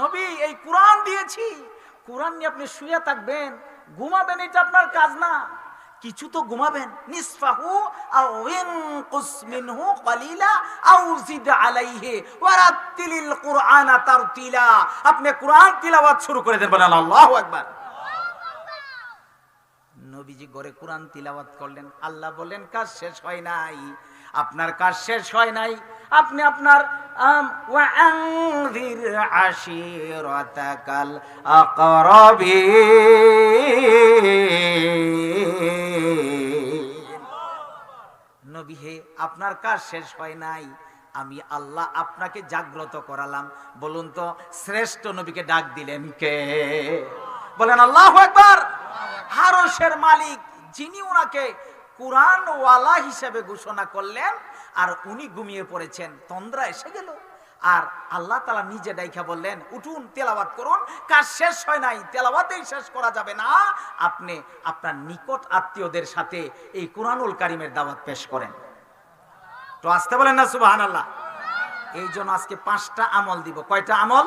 নবী, এই কোরআন দিয়েছি। কোরআন নিয়ে আপনি শুয়ে থাকবেন, ঘুমাবেন, এটা আপনার কাজ না। কিছু তো ঘুমাবেন। নিসফাহু আও মিনহু কলিলা আও জিদ আলাইহি তারতিলা। আপনি কোরআন তিলাওয়াত শুরু করে দেন, বলেন আল্লাহু আকবার। নবীজি গড়ে কোরআন তিলাওয়াত করলেন। আল্লাহ বললেন, কাজ শেষ হয় নাই। আপনার কাজ শেষ হয় নাই। আপনি আপনার আশিরাতাকাল নবী হে, আপনার কাজ শেষ হয় নাই। আমি আল্লাহ আপনাকে জাগ্রত করালাম। বলুন তো, শ্রেষ্ঠ নবীকে ডাক দিলেন কে? বলেন, আল্লাহ একবার হারসের মালিক, যিনি ওনাকে কোরআন ওয়ালা হিসেবে ঘোষণা করলেন, আর উনি ঘুমিয়ে পড়েছেন। তন্দ্রা এসে গেল। আর আল্লাহ তালা নিজে ডাইখা বললেন, উঠুন, তেলাওয়াত করুন। কাজ শেষ হয় নাই, তেলাওয়াতেই শেষ করা যাবে না। আপনি আপনার নিকট আত্মীয়দের সাথে এই কোরআনুল কারিমের দাওয়াত পেশ করেন। তো আসতে বলেন না সুবাহান আল্লাহ এই জন্য আজকে পাঁচটা আমল দিব। কয়টা আমল?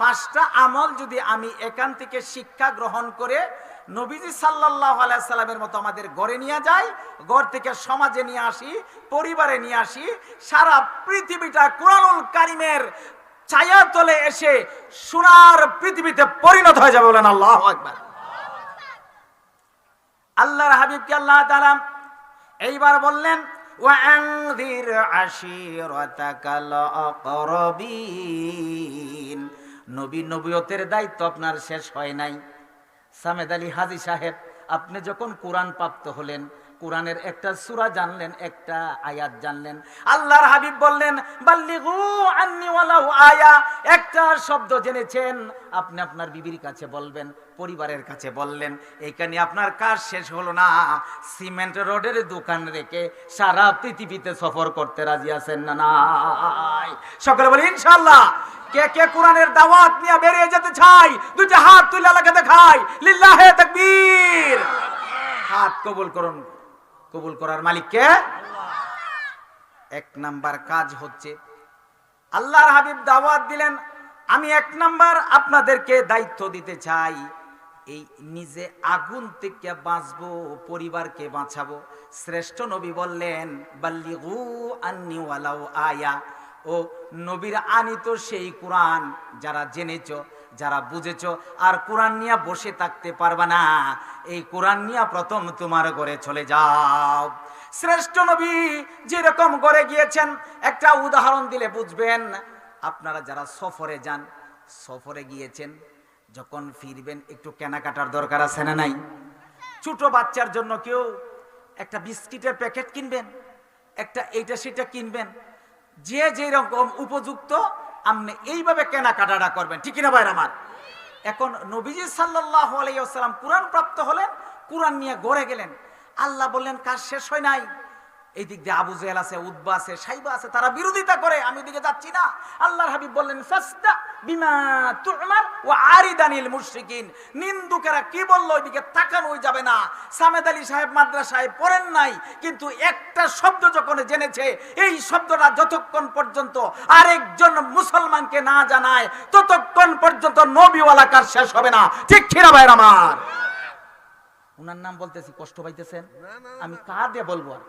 পাঁচটা আমল যদি আমি এখান থেকে শিক্ষা গ্রহণ করে নবীজি সাল্লাহ আলাইসাল্লামের মতো আমাদের গড়ে নিয়ে যাই গড় থেকে সমাজে নিয়ে আসি, পরিবারে নিয়ে আসি, সারা পৃথিবীটা কোরআনুল কারিমের ছায়া তলে এসে সোনার পৃথিবীতে পরিণত হয়ে যাবে বলেন আল্লাহ একবার আল্লাহর হাবিবকে আল্লাহ তাআলা এইবার বললেন ওয়ানযির আশিরাতাকাল আকরাবিন। নবী নবীয়তের দায়িত্ব আপনার শেষ হয় নাই। সামেদ আলী হাজি সাহেব, আপনি যখন কোরআন প্রাপ্ত হলেন কোরআনের একটা সূরা জানলেন, একটা আয়াত জানলেন। আল্লাহর হাবিব বললেন, বাল্লিগু আন্নি আয়া। একটা শব্দ জেনেছেন, আপনি আপনার বিবির কাছে বলবেন, পরিবারের কাছে বললেন এইখানে আপনার কাজ শেষ হলো না। সিমেন্ট রোডের দোকান রেখে সারা পৃথিবীতে সফর করতে রাজি আছেন না নাই? সকলে বলি, ইনশাআল্লাহ, কে কে কোরআনের দাওয়াত নিয়ে বেরিয়ে যেতে চাই দুইটা হাত তুলে আল্লাহকে দেখাই। লিল্লাহে তাকবীর। হাত কবুল করুন। কবুল করার মালিককে এক নাম্বার কাজ হচ্ছে আল্লাহর হাবিব দাওয়াত দিলেন আমি এক নাম্বার আপনাদেরকে দায়িত্ব দিতে চাই এই নিজে আগুন থেকে বাঁচবো পরিবারকে বাঁচাবো। শ্রেষ্ঠ নবী বললেন বাল্লিগু আন্নি ওয়ালাউ আয়া। ও নবীর আনিত সেই কোরআন যারা জেনেছ যারা বুঝেছ, আর কোরআন নিয়ে বসে থাকতে পারবা না। এই কোরআন নিয়ে প্রথম তোমার ঘরে চলে যাও। শ্রেষ্ঠ নবী যেরকম ঘরে গিয়েছেন, একটা উদাহরণ দিলে বুঝবেন, আপনারা যারা সফরে যান, সফরে গিয়েছেন, যখন ফিরবেন, একটু কেনাকাটার দরকার আছে না নাই? ছোট বাচ্চার জন্য কেউ একটা বিস্কিটের প্যাকেট কিনবেন, একটা এইটা সেটা কিনবেন, যে যেরকম উপযুক্ত আপনি এইভাবে কেনাকাটাটা করবেন, ঠিক না ভাইর আমার? এখন নবীজি সাল্লাহ আলাইসাল্লাম কোরআন প্রাপ্ত হলেন, কোরআন নিয়ে গড়ে গেলেন। আল্লাহ বললেন, কাজ শেষ হয় নাই। এই দিক দিয়ে আবু জেহেল আছে উদ্বা আছে সাইবা আছে তারা বিরোধিতা করে আমি ওদিকে যাচ্ছি না। আল্লাহর হাবিব বললেন বিমা তুমার ও আরিদানিল মুশরিকিন। নিন্দুকেরা কি বলল ওইদিকে তাকানোই যাবে না। সামেদ আলী সাহেব মাদ্রাসায় পড়েন নাই কিন্তু একটা শব্দ যখন জেনেছে এই শব্দটা যতক্ষণ পর্যন্ত আরেকজন মুসলমানকে না জানায় ততক্ষণ পর্যন্ত নবীওয়ালা কাজ শেষ হবে না। ঠিক খিরা ভাইয়ের আমার? উনার নাম বলতেছি কষ্ট পাইতেছেন? আমি কার দিয়ে বলব আর?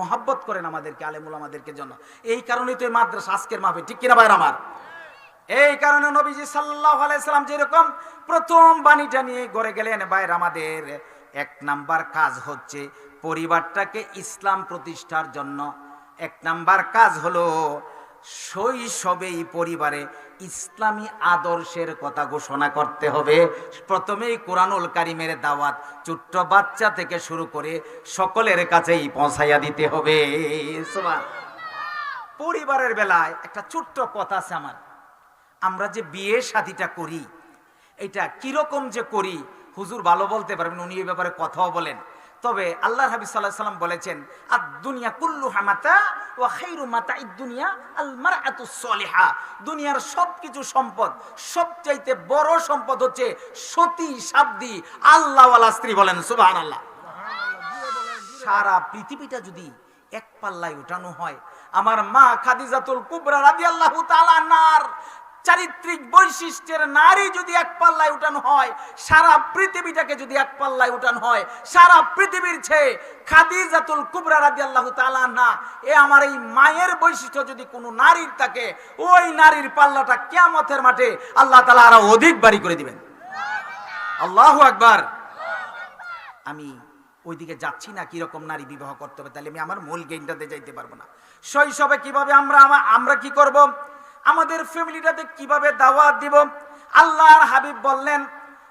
মহাব্বত করেন আমাদেরকে, আলেমুল আমাদেরকে জন্য। এই কারণেই তো এই মাদ্রাসা আজকের মাহফিল, ঠিক কিনা ভাইয়ের আমার? এই কারণে নবীজি সাল্লাহ আলাইসাল্লাম যেরকম প্রথম বাণীটা নিয়ে গড়ে গেলেন বাইর আমাদের এক নাম্বার কাজ হচ্ছে পরিবারটাকে ইসলাম প্রতিষ্ঠার জন্য। এক নাম্বার কাজ হলো শৈশবেই পরিবারে ইসলামী আদর্শের কথা ঘোষণা করতে হবে। প্রথমেই কোরআনুল কারিমের দাওয়াত ছোট্ট বাচ্চা থেকে শুরু করে সকলের কাছেই পৌঁছাইয়া দিতে হবে। পরিবারের বেলায় একটা ছোট্ট কথা আছে আমার। আমরা যে বিয়ে শাদিটা করি, এটা কীরকম যে করি, হুজুর ভালো বলতে পারবেন, উনি এই ব্যাপারে কথাও বলেন। তবে আল্লাহ হাবি সাল্লাহ সাল্লাম বলেছেন আর দুনিয়া কুল্লু হামাতা ও খাইরু মাতা দুনিয়া আল মারআতু সলিহা দুনিয়ার সবকিছু সম্পদ, সবচাইতে বড় সম্পদ হচ্ছে সতী শাব্দি আল্লাহওয়ালা স্ত্রী বলেন, সুবহানাল্লাহ। সারা পৃথিবীটা যদি এক পাল্লায় উঠানো হয়, আমার মা খাদিজাতুল কুবরা রাদিয়াল্লাহু তাআলা নার চারিত্রিক বৈশিষ্ট্যের নারী যদি এক পাল্লায় উঠানো হয়, সারা পৃথিবীটাকে যদি এক পাল্লায় উঠানো হয়, সারা পৃথিবীর চেয়ে খাদিজাতুল কুবরা রাদিয়াল্লাহু তাআলা না এ আমার এই মায়ের বৈশিষ্ট্য যদি কোনো নারীর থাকে, ওই নারীর পাল্লাটা কিয়ামতের মাঠে আল্লাহ তালা আরও অধিক বাড়ি করে দিবেন। আল্লাহু আকবার। আমি ওইদিকে যাচ্ছি না, কীরকম নারী বিবাহ করতে হবে, তাহলে আমি আমার মূল গেইনটাতে যাইতে পারব না। শৈশবে কীভাবে আমরা আমরা কি করব? আমাদের ফ্যামিলিটাতে কীভাবে দাওয়াত দিব? আল্লাহর হাবিব বললেন,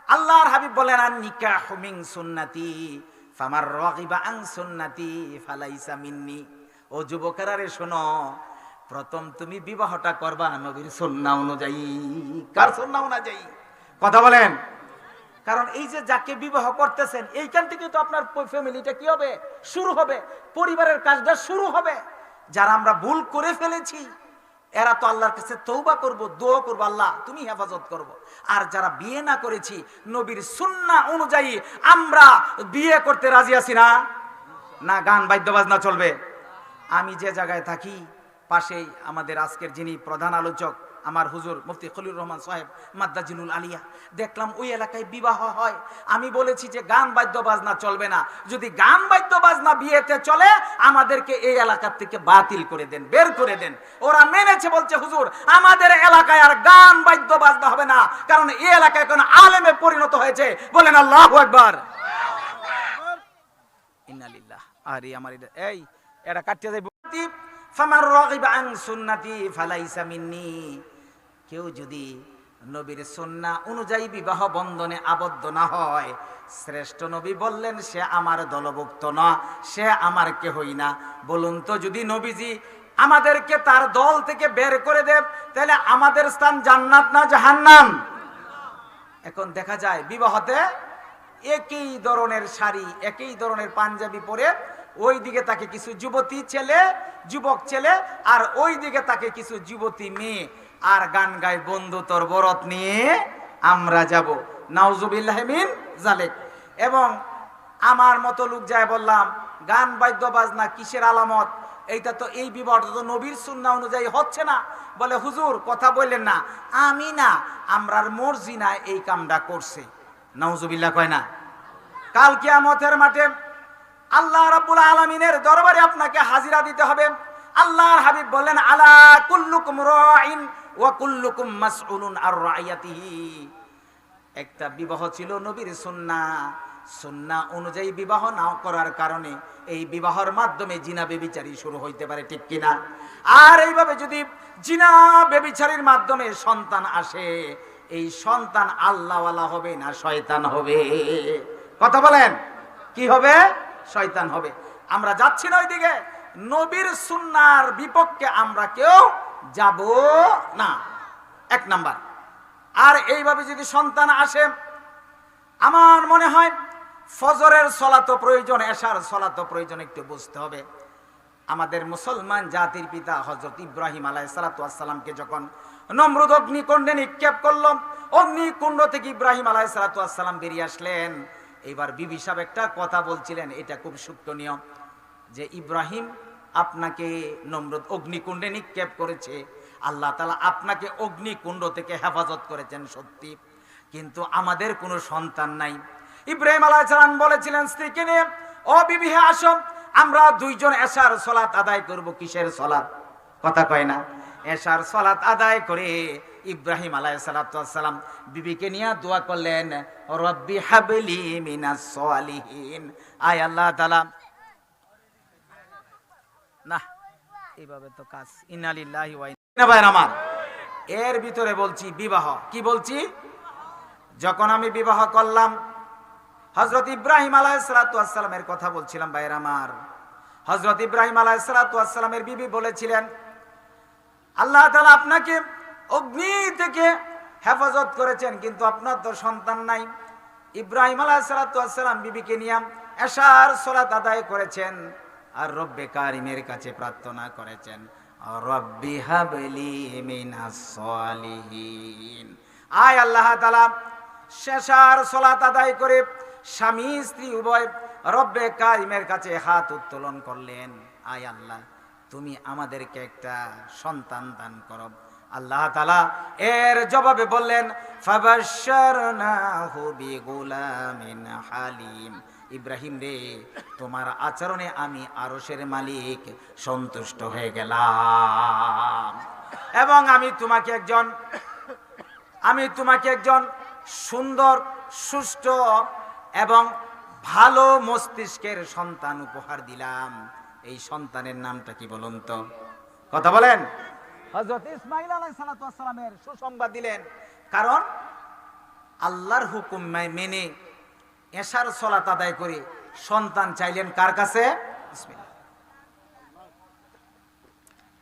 আল্লাহর হাবিব বললেন আর নিকাহ মিন সুন্নাতি, ফামার রাগিবা আন সুন্নাতি, ফালাইসা মিন্নি। ও যুবকেরা রে শোনো, প্রথম তুমি বিবাহটা করবা নবীর সুন্নাহ অনুযায়ী। কার সুন্নাহ অনুযায়ী? কথা বলেন। কারণ এই যে যাকে বিবাহ করতেছেন, এইখান থেকে তো আপনার ফ্যামিলিটা কি হবে? শুরু হবে। পরিবারের কাজটা শুরু হবে। যারা আমরা ভুল করে ফেলেছি এরা তো আল্লাহর কাছে তৌবা করব, দোয়া করব, আল্লাহ তুমি হেফাজত করব। আর যারা বিয়ে না করেছি, নবীর সুন্না অনুযায়ী আমরা বিয়ে করতে রাজি আছি না? না, গান বাদ্য বাজনা চলবে। আমি যে জায়গায় থাকি, পাশেই আমাদের আজকের যিনি প্রধান আলোচক আমার হুজুর মুফতি খলিল রহমান সাহেব মাদ্দাজিনুল আলিয়া। দেখলাম ওই এলাকায় বিবাহ হয়। আমি বলেছি যে গান বাদ্য বাজনা চলবে না। যদি গান বাদ্য বাজনা বিয়েতে চলে, আমাদেরকে এই এলাকার থেকে বাতিল করে দেন, বের করে দেন। ওরা মেনেছে, বলছে, হুজুর, আমাদের এলাকায় আর গান বাদ্য বাজনা হবে না। কারণ এই এলাকায় এখন আলেমে পরিণত হয়েছে। বলেন, আল্লাহ একবার ইন্নালিল্লাহ আরে আমার এই, এটা কাটিয়ে যাইব ফামার ফালাইসা মিন্নি। কেউ যদি নবীর সুন্নাহ অনুযায়ী বিবাহ বন্ধনে আবদ্ধ না হয়, শ্রেষ্ঠ নবী বললেন, সে আমার দলভুক্ত না, সে আমার কে কেহই না। বলুন তো যদি নবীজি আমাদেরকে তার দল থেকে বের করে দেব তাহলে আমাদের স্থান জান্নাত না জাহান্নাম? এখন দেখা যায় বিবাহতে একই ধরনের শাড়ি, একই ধরনের পাঞ্জাবি পরে ওই দিকে তাকে কিছু যুবতী ছেলে, যুবক ছেলে, আর ওই দিকে তাকে কিছু যুবতী মেয়ে। আর গান গায়, বন্ধু, তোর বরত নিয়ে আমরা যাব। নাউজুবিল্লাহমিন জালেক এবং আমার মতো লোক যায় বললাম, গান, বাদ্য, বাজনা কিসের আলামত? এইটা তো এই বিবাহটা তো নবীর সুন্না অনুযায়ী হচ্ছে না। বলে, হুজুর, কথা বললেন না। আমি না, আমরার মর্জি না এই কামটা করছে। নাউজুবিল্লাহ কয় না। কাল কিয়ামতের মাঠে আল্লাহ রাব্বুল আলামিনের দরবারে আপনাকে হাজিরা দিতে হবে। আল্লাহর হাবিব বললেন, আলা কুল্লুকুম রাইন ওয়া কুল্লুকুম মাসউলুন আর রাইয়াতিহি। একটা বিবাহ ছিল নবীর সুন্না। সুন্না অনুযায়ী বিবাহ না করার কারণে এই বিবাহর মাধ্যমে জিনা বেবিচারি শুরু হইতে পারে, ঠিক কিনা? আর এইভাবে যদি জিনা বেবিচারির মাধ্যমে সন্তান আসে, এই সন্তান আল্লাহওয়ালা হবে না শয়তান হবে? কথা বলেন। কি হবে? শয়তান হবে। আমরা যাচ্ছি না ওইদিকে। নবীর সুন্নার বিপক্ষে আমরা কেউ যাব না। এক নাম্বার। আর এইভাবে যদি সন্তান আসে, আমার মনে হয় ফজরের সলাতো প্রয়োজন, এশার সলাতো প্রয়োজন, একটু বুঝতে হবে। আমাদের মুসলমান জাতির পিতা হজরত ইব্রাহিম আলাই সালাতামকে যখন নমরুদ অগ্নিকুণ্ডে নিক্ষেপ করল, অগ্নিকুণ্ড থেকে ইব্রাহিম আলাই সালাতাম বেরিয়ে আসলেন। এইবার বিবি সাহেব একটা কথা বলছিলেন, এটা খুব সূক্ষ্মনীয় যে ইব্রাহিম আপনাকে নমরুদ অগ্নিকুণ্ডে নিক্ষেপ করেছে, আল্লাহ তালা আপনাকে অগ্নিকুণ্ড থেকে হেফাজত করেছেন সত্যি, কিন্তু আমাদের কোনো সন্তান নাই। ইব্রাহিম আলাইসালাম বলেছিলেন, স্ত্রীকে নিয়ে, ও বিবি, হে আসো, আমরা দুইজন এশার সলাত আদায় করব। কিসের সলাত? কথা কয় না। এশার সলাত আদায় করে ইব্রাহিম আলাইসালাম বিবিকে নিয়ে দোয়া করলেন, রব্বি হাবলি মিনাস সালিহিন। আয় আল্লাহ তাআলা। না এইভাবে তো কাজ। ইনালিল্লাহি ওয়া ভাইয়ের আমার এর ভিতরে বলছি বিবাহ। কি বলছি? যখন আমি বিবাহ করলাম হজরত ইব্রাহিম আলাইসালামের কথা বলছিলাম, ভাইয়ের আমার। হজরত ইব্রাহিম আলাইসালামের বিবি বলেছিলেন, আল্লাহ তালা আপনাকে অগ্নি থেকে হেফাজত করেছেন, কিন্তু আপনার তো সন্তান নাই। ইব্রাহিম আলাইসালাম বিবিকে নিয়ে এশার সলাত আদায় করেছেন, আর রব্বে কারিমের কাছে প্রার্থনা করেছেন আল্লাহ আদায় করে স্বামী, স্ত্রী উভয় কারিমের কাছে হাত উত্তোলন করলেন। আয় আল্লাহ, তুমি আমাদেরকে একটা সন্তান দান করো। আল্লাহ তালা এর জবাবে বললেন হালিম। ইব্রাহিম রে, তোমার আচরণে আমি আরশের মালিক সন্তুষ্ট হয়ে গেলাম। এবং আমি তোমাকে একজন, আমি তোমাকে একজন সুন্দর সুষ্ঠু এবং ভালো মস্তিষ্কের সন্তান উপহার দিলাম। এই সন্তানের নামটা কি বলুন তো? কথা বলেন। হজরত ইসমাইল সুসংবাদ দিলেন। কারণ আল্লাহর হুকুম মেনে এশার সলাত আদায় করে সন্তান চাইলেন কার কাছে?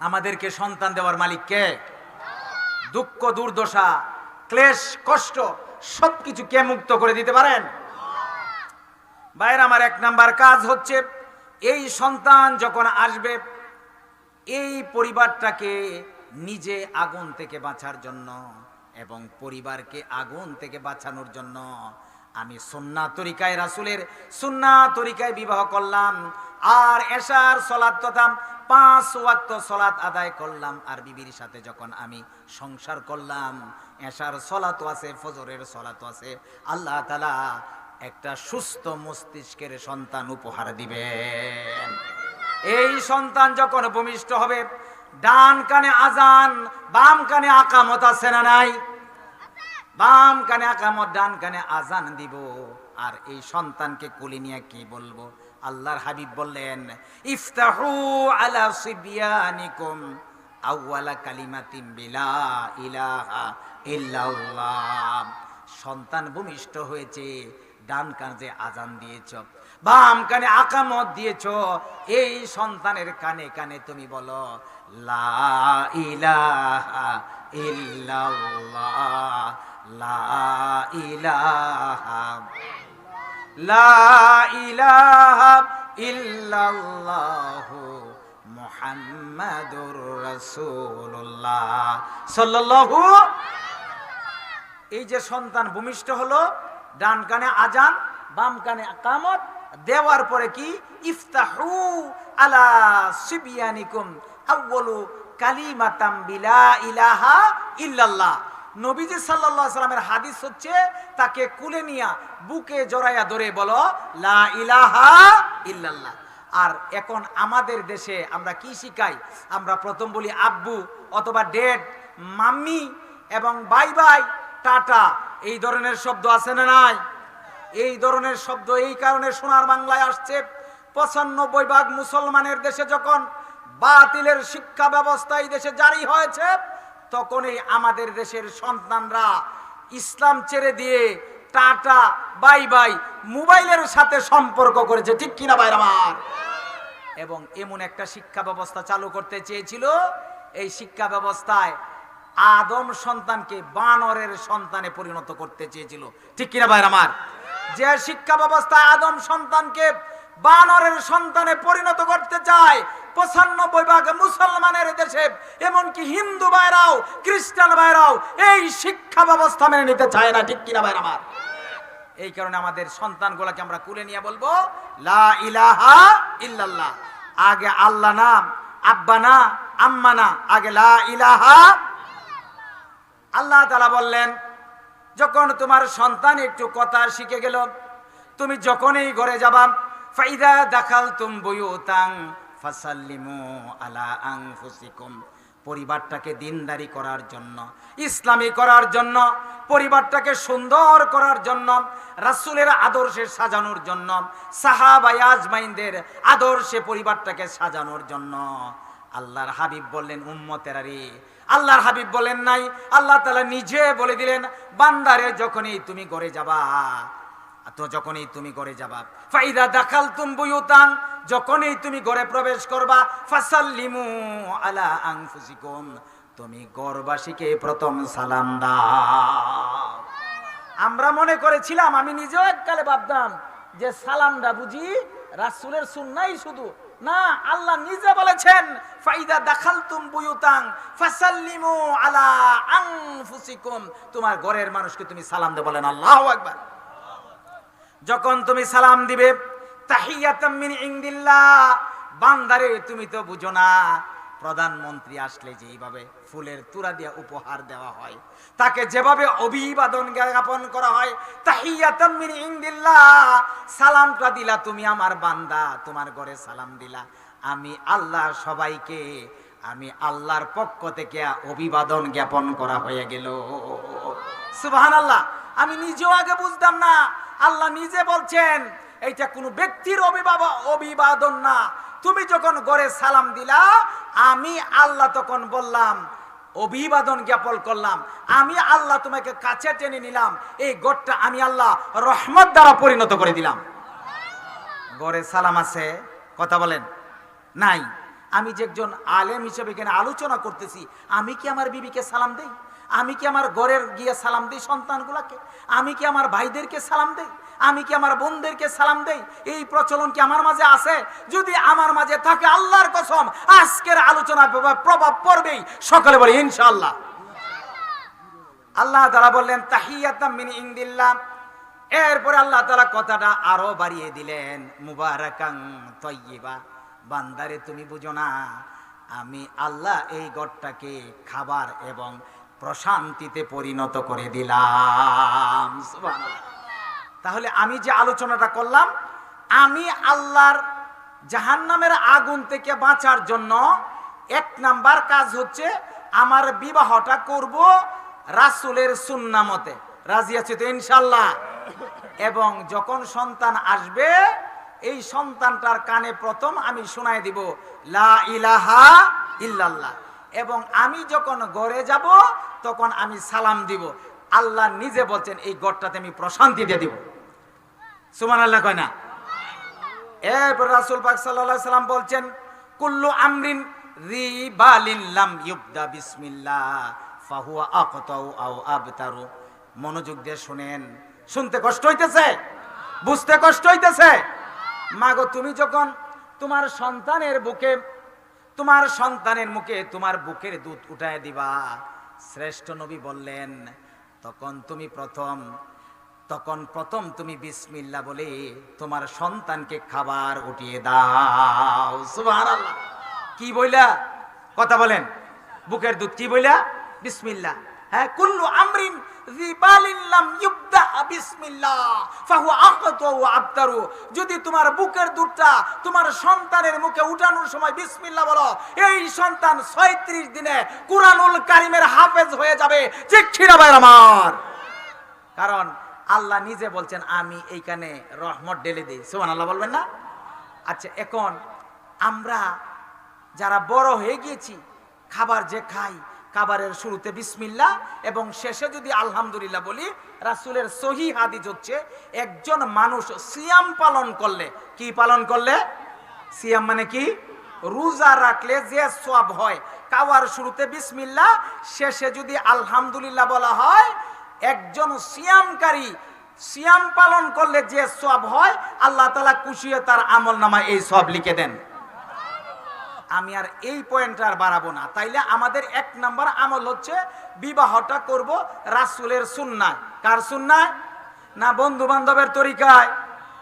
আমাদেরকে সন্তান দেওয়ার মালিক কে? দুঃখ, দুর্দশা, ক্লেশ, কষ্ট সবকিছু কে মুক্ত করে দিতে পারেন? বাইরে আমার এক নাম্বার কাজ হচ্ছে এই সন্তান যখন আসবে, এই পরিবারটাকে নিজে আগুন থেকে বাঁচার জন্য এবং পরিবারকে আগুন থেকে বাঁচানোর জন্য আমি সুন্না তরিকায় রাসুলের সুন্না তরিকায় বিবাহ করলাম, আর এশার সলাৎ তথা পাঁচ ওয়াক্ত সলাৎ আদায় করলাম, আর বিবির সাথে যখন আমি সংসার করলাম, এশার সলাত আছে, ফজরের সলাত আছে, আল্লাহ তালা একটা সুস্থ মস্তিষ্কের সন্তান উপহার দিবেন। এই সন্তান যখন ভূমিষ্ঠ হবে ডান কানে আজান, বাম কানে আকামত আছে না নাই? বাম কানে আকামত, ডান কানে আজান দিব। আর এই সন্তানকে কুলি নিয়ে কি বলব? আল্লাহর হাবিব বললেন, ইফতাহু আলা সিবিয়ানিকুম আউয়ালা কালিমাতিন বিলা ইলাহা ইল্লাল্লাহ। সন্তান ভূমিষ্ঠ হয়েছে, ডান কানে আজান দিয়েছ। বাম কানে আকামত দিয়েছ, এই সন্তানের কানে কানে তুমি বলো, লা ইলাহা লা লা এই যে সন্তান ভূমিষ্ঠ হলো, ডান কানে আজান, বাম কানে কামত দেওয়ার পরে কি? ইফতাহু আলা সিবিয়ানিকুম আউয়ালু কালিমাতাম বিলা ইলাহা ইল্লাল্লাহ। নবীজি সাল্লাল্লাহু সাল্লামের হাদিস হচ্ছে, তাকে কুলে নিয়া বুকে জড়াইয়া ধরে বলো, লা ইলাহা ইল্লাল্লাহ। আর এখন আমাদের দেশে আমরা কি শিখাই? আমরা প্রথম বলি আব্বু অথবা ডেড, মাম্মি এবং বাই বাই, টাটা। এই ধরনের শব্দ আছে না নাই? এই ধরনের শব্দ এই কারণে সোনার বাংলায় আসছে। পঁচানব্বই ভাগ মুসলমানের দেশে যখন বাতিলের শিক্ষা ব্যবস্থা এই দেশে জারি হয়েছে, তখনই আমাদের দেশের সন্তানরা ইসলাম ছেড়ে দিয়ে টাটা, বাই বাই মোবাইলের সাথে সম্পর্ক করেছে। ঠিক কিনা ভাই আমার? এবং এমন একটা শিক্ষা ব্যবস্থা চালু করতে চেয়েছিল। এই শিক্ষা ব্যবস্থায় আদম সন্তানকে বানরের সন্তানে পরিণত করতে চেয়েছিল। ঠিক কিনা ভাই আমার? যে শিক্ষা ব্যবস্থা আদম সন্তানকে বানরের সন্তানে পরিণত করতে চায়, পঁচানব্বই ভাগ মুসলমানের দেশে, এমনকি হিন্দু ভাইরাও, খ্রিস্টান ভাইরাও এই শিক্ষা ব্যবস্থা মেনে নিতে চায় না, ঠিক কিনা ভাই আমার? এই কারণে আমাদের সন্তানগুলোকে আমরা কুলে নিয়ে বলব, লা ইলাহা ইল্লাল্লাহ। আগে আল্লাহ নাম আব্বা না, আম্মা না, আগে লা ইলাহা। আল্লাহ তালা বললেন যখন তোমার সন্তান একটু কথা শিখে গেল, তুমি যখনই ঘরে যাবা, ফাইদা দেখাল তুম বইতাং ফাসাল্লিমু আলা আনফুসিকুম। পরিবারটাকে দিনদারি করার জন্য, ইসলামী করার জন্য, পরিবারটাকে সুন্দর করার জন্য, রাসুলের আদর্শে সাজানোর জন্য সাহাবাই আজমাইনদের আদর্শে পরিবারটাকে সাজানোর জন্য। আল্লাহর হাবিব বললেন, উম্মতেরা রে আল্লাহর হাবিব বলেন নাই, আল্লাহ তালা নিজে বলে দিলেন, বান্দারে যখনই তুমি ঘরে যাবা, তো যখনই তুমি ঘরে যাবা। ফাইদা দাখাল তুম বুয়ুতাং যখনই তুমি ঘরে প্রবেশ করবা, ফাসাল্লিমু আলা আনফুসিকুম, তুমি ঘরবাসীকে প্রথম সালাম দাও। আমরা মনে করেছিলাম, আমি নিজেও এককালে ভাবতাম যে সালামটা বুঝি রাসূলের সুন্নাই শুধু। না, আল্লাহ নিজে বলেছেন, ফাইদা দাখালতুম বুয়ুতাং ফাসাল্লিমু আলা আনফুসিকুম। তোমার ঘরের মানুষকে তুমি সালাম দে বলেন, আল্লাহু আকবার। যখন তুমি সালাম দিবে, তাহিয়াতাম মিন ইনদিল্লাহ। বান্দারে, তুমি তো বুঝো না প্রধানমন্ত্রী আসলে যেইভাবে ফুলের তুরা দিয়ে উপহার দেওয়া হয়, তাকে যেভাবে অভিবাদন জ্ঞাপন করা হয় সালামটা দিলা তুমি আমার বান্দা, তোমার ঘরে সালাম দিলা। আমি আল্লাহ সবাইকে, আমি আল্লাহর পক্ষ থেকে অভিবাদন জ্ঞাপন করা হয়ে গেল। সুবহান আল্লাহ আমি নিজেও আগে বুঝতাম না, আল্লাহ নিজে বলছেন, এইটা কোনো ব্যক্তির অভিভাবক অভিবাদন না। তুমি যখন গড়ে সালাম দিলা, আমি আল্লাহ তখন বললাম, অভিবাদন জ্ঞাপন করলাম, আমি আল্লাহ তোমাকে কাছে টেনে নিলাম, এই গড়টা আমি আল্লাহ রহমত দ্বারা পরিণত করে দিলাম। গড়ে সালাম আছে? কথা বলেন। নাই। আমি যে একজন আলেম হিসেবে এখানে আলোচনা করতেছি, আমি কি আমার বিবিকে সালাম দেই? আমি কি আমার ঘরের গিয়ে সালাম দিই সন্তানগুলাকে? আমি কি আমার ভাইদেরকে সালাম দেই? আমি কি আমার বোনদেরকে সালাম দেই? এই প্রচলন কি আমার মাঝে আছে? যদি আমার মাঝে থাকে আল্লাহর কসম, আজকের আলোচনার প্রভাব- পড়বেই। সকালে বলে, ইনশাআল্লাহ। আল্লাহ তারা বললেন, তাহিয়াতাম মিন ইনদিল্লাহ। এরপরে আল্লাহ তারা কথাটা আরও বাড়িয়ে দিলেন, মুবারাকাং তৈবা বান্দারে, তুমি বুঝো না, আমি আল্লাহ এই গড়টাকে খাবার এবং প্রশান্তিতে পরিণত করে দিলাম। তাহলে আমি যে আলোচনাটা করলাম, আমি আল্লাহর জাহান্নামের আগুন থেকে বাঁচার জন্য এক নাম্বার কাজ হচ্ছে আমার বিবাহটা করব রাসুলের সুন্নামতে রাজি আছে তো ইনশাল্লাহ এবং যখন সন্তান আসবে, এই সন্তানটার কানে প্রথম আমি শোনায় দিব, লা ইলাহা ইল্লাল্লাহ। এবং আমি যখন গড়ে যাব, তখন আমি সালাম দিব। আল্লাহ নিজে বলছেন, এই গড়টাতে আমি প্রশান্তি দিয়ে দিব। সুমান আল্লাহ কয় না। এরপর রাসূল পাক সাল্লাম বলছেন, কুল্লু আমরিন রিবালিন বিসমিল্লাহ, ফাহুয়া আও আবতারু। মনোযোগ দিয়ে শুনেন। শুনতে কষ্ট হইতেছে? বুঝতে কষ্ট হইতেছে? মাগো, তুমি যখন তোমার সন্তানের বুকে, তোমার সন্তানের মুখে তোমার বুকের দুধ উঠায় দিবা, শ্রেষ্ঠ নবী বললেন, তখন তুমি প্রথম তখন প্রথম তুমি বিসমিল্লা বলে তোমার সন্তানকে খাবার উঠিয়ে দাও। কি বইলা? কথা বলেন। বুকের দুধ কি বইলা? বিসমিল্লা। হ্যাঁ কুল্লু আমরিন যদি তোমার বুকের দুধটা তোমার সন্তানের মুখে উঠানোর সময় বিসমিল্লাহ বলো, এই সন্তান 36 দিনে কুরআনুল কারীমের হাফেজ হয়ে যাবে। ঠিক ছিড়া আমার? কারণ আল্লাহ নিজে বলছেন, আমি এইখানে রহমত ঢেলে দিই। সুমান আল্লাহ বলবেন না? আচ্ছা এখন আমরা যারা বড় হয়ে গিয়েছি, খাবার যে খাই, খাবারের শুরুতে বিসমিল্লা এবং শেষে যদি আলহামদুলিল্লাহ বলি, রাসূলের সহি হাদিস হচ্ছে, একজন মানুষ সিয়াম পালন করলে, কি পালন করলে? সিয়াম মানে কি? রোজা রাখলে যে সব হয়, খাওয়ার শুরুতে বিসমিল্লা শেষে যদি আলহামদুলিল্লাহ বলা হয় একজন সিয়ামকারী, সিয়াম পালন করলে যে সব হয়, আল্লাহ তালা কুশিয়ে তার আমল নামায় এই সব লিখে দেন। আমি আর এই পয়েন্ট আর বাড়াবো না। তাইলে আমাদের এক নাম্বার আমল হচ্ছে বিবাহটা করব রাসুলের সুন্নায়। কার সুন্নায়? না বন্ধু বান্ধবের তরিকায়,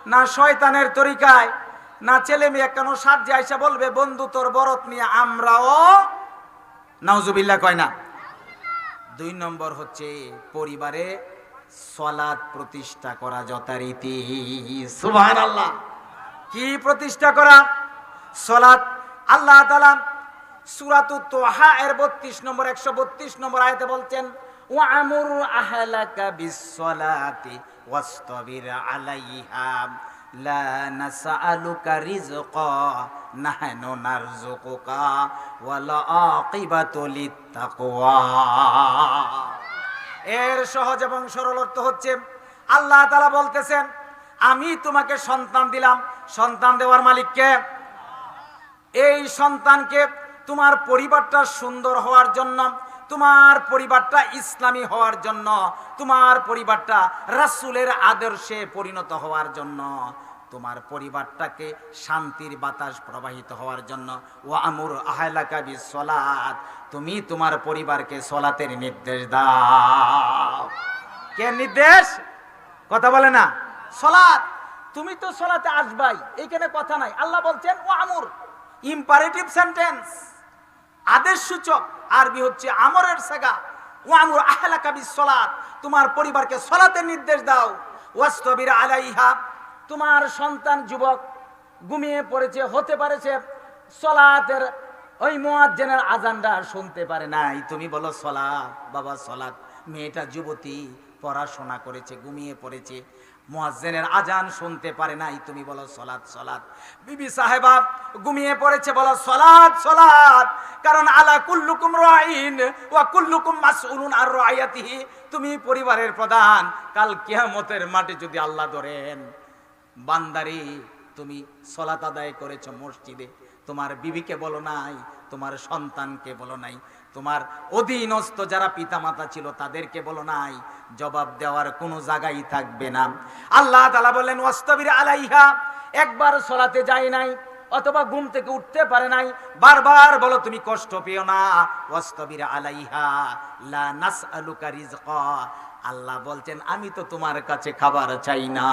না শয়তানের তরিকায়, না ছেলে মেয়ে কেন সাজ্জে আইসা বলবে, বন্ধু তোর বরত নিয়ে আমরাও নাউজুবিল্লাহ কয় না। দুই নম্বর হচ্ছে পরিবারে সলাদ প্রতিষ্ঠা করা যথারীতি। সুবহান আল্লাহ কি প্রতিষ্ঠা করা? সলাদ আল্লাহ তালা সুরাতু তোহা এর বত্রিশ নম্বর, একশো বত্রিশ নম্বর আয়তে বলছেন ও আমুর আহলাকা বিশ্বলাতি ওয়াস্তবির আলাইহা। এর সহজ এবং সরল অর্থ হচ্ছে, আল্লাহ তালা বলতেছেন, আমি তোমাকে সন্তান দিলাম। সন্তান দেওয়ার মালিককে এই সন্তানকে তোমার পরিবারটা সুন্দর হওয়ার জন্য তোমার পরিবারটা ইসলামী হওয়ার জন্য, তোমার পরিবারটা রাসূলের আদর্শে পরিণত হওয়ার জন্য, তোমার পরিবারটাকে শান্তির বাতাস প্রবাহিত হওয়ার জন্য। ও আমুর আহলাকা বিসলাত তুমি তোমার পরিবারকে সলাতের নির্দেশ দাও। কে নির্দেশ? কথা বলে না। সলাত তুমি তো সলাতে আসবাই, এইখানে কথা নাই। আল্লাহ বলছেন ও আমুর ইম্পারেটিভ সেন্টেন্স আদেশ সূচক আরবি হচ্ছে আমরের সাগা। ও আমর আহলাকা বিসসালাত তোমার পরিবারকে সলাতের নির্দেশ দাও। ওয়াস্তবির আলাইহা। তোমার সন্তান যুবক ঘুমিয়ে পড়েছে, হতে পারেছে সলাতের ওই মুয়াজ্জিনের আজানটা শুনতে পারে নাই। তুমি বলো, সলাত, বাবা, সলাত। মেয়েটা যুবতী, পড়াশোনা করেছে, ঘুমিয়ে পড়েছে। মুয়াজ্জিনের আজান শুনতে পারে নাই। তুমি বলো, সলাত সলাত। বিবি সাহেবা ঘুমিয়ে পড়েছে, বলো, সলাত সলাত। কারণ কুল্লুকুম রাইন ওয়া কুল্লুকুম মাসউলুন আর রায়াতিহি তুমি পরিবারের প্রধান, কাল কিয়ামতের মাঠে যদি আল্লাহ ধরেন, বান্দারি, তুমি সলাত আদায় করেছ মসজিদে, তোমার বিবিকে বলো নাই, তোমার সন্তানকে বলো নাই, তোমার অধীনস্থ যারা পিতামাতা ছিল তাদেরকে বলো নাই, জবাব দেওয়ার কোনো জায়গাই থাকবে না। আল্লাহ তালা বললেন ওয়াস্তবির আলাইহা, একবার সলাতে যায় নাই অথবা ঘুম থেকে উঠতে পারে নাই। বারবার বলো, তুমি কষ্ট পেও না। লা আল্লাহ বলছেন, আমি তো তোমার কাছে খাবার চাই না।